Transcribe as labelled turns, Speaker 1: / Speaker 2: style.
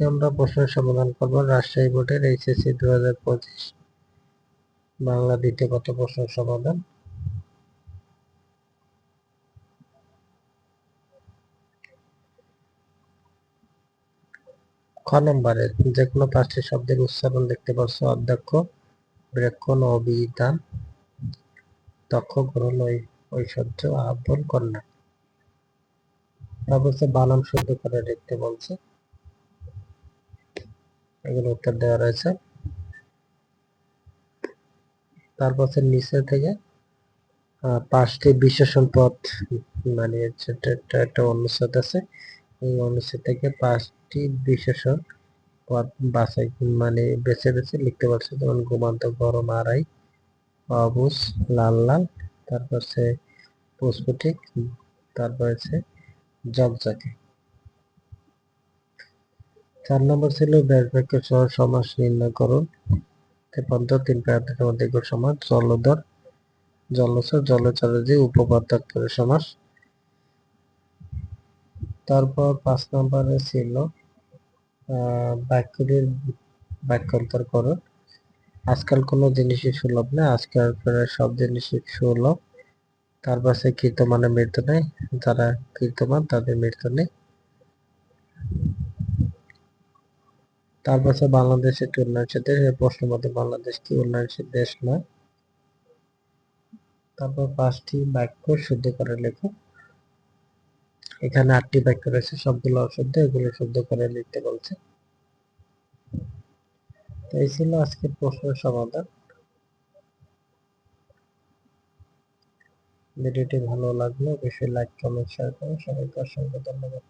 Speaker 1: আজকে আমরা প্রশ্নের সমাধান করব। রাজশাহী বোর্ডের এইচএসসি দু হাজার পঁচিশ বাংলা দ্বিতীয় কত প্রশ্নের সমাধান। খ নম্বরে যে কোনো পাঁচটি শব্দের উচ্চারণ দেখতে পাচ্ছ অধ্যক্ষ ব্রেক্ষণ অভিধান দক্ষ গ্রহণ ঐশ্বর্য, আহ্বান, কন্যা। তারপর বানান শুদ্ধ করে দেখতে বলছে। এগুলো উত্তর দেওয়া রয়েছে। তারপর নিচে থেকে পাঁচটি বিশেষণ পদ মানে একটা অনুচ্ছেদ আছে। এই অনুচ্ছেদ থেকে পাঁচটি বিশেষণ পদ বাছাই মানে বেছে বেছে লিখতে পারছে। যেমন ঘুমান্ত গরম, আড়াই, অবুজ, লাল লাল। তারপর হচ্ছে পুষ্পটিক, তারপর হচ্ছে জগজাকে। চার নম্বর ছিল ব্যাস বাক্য সহ সমাস নির্ণয় করুন পদ্ম তিন প্রান্তের মধ্যে এগুলো সমাস জলধর জলচর জলচরজি উপপাদ্য করে সমাস। তারপর পাঁচ নম্বরে ছিল বাক্যটির বাক্যান্তর করুন আজকাল কোনো জিনিসই সুলভ না আজকাল প্রায় সব জিনিসই সুলভ। তারপর সে কীর্তমানে মৃত্যু নেই, যারা কীর্তমান তাদের মৃত্যু নেই। তারপর হচ্ছে বাংলাদেশ একটি উন্নয়নশীল দেশ এই প্রশ্ন মতে বাংলাদেশ কি উন্নয়নশীল দেশ নয় তারপর পাঁচটি বাক্য শুদ্ধ করে লেখো। এখানে আটটি বাক্য রয়েছে, সবগুলো অশুদ্ধ, এগুলো শুদ্ধ করে লিখতে বলছে। এই ছিল আজকের প্রশ্নের সমাধান। ভিডিওটি ভালো লাগলে অবশ্যই লাইক কমেন্ট শেয়ার করুন সবাইকে অসংখ্য ধন্যবাদ।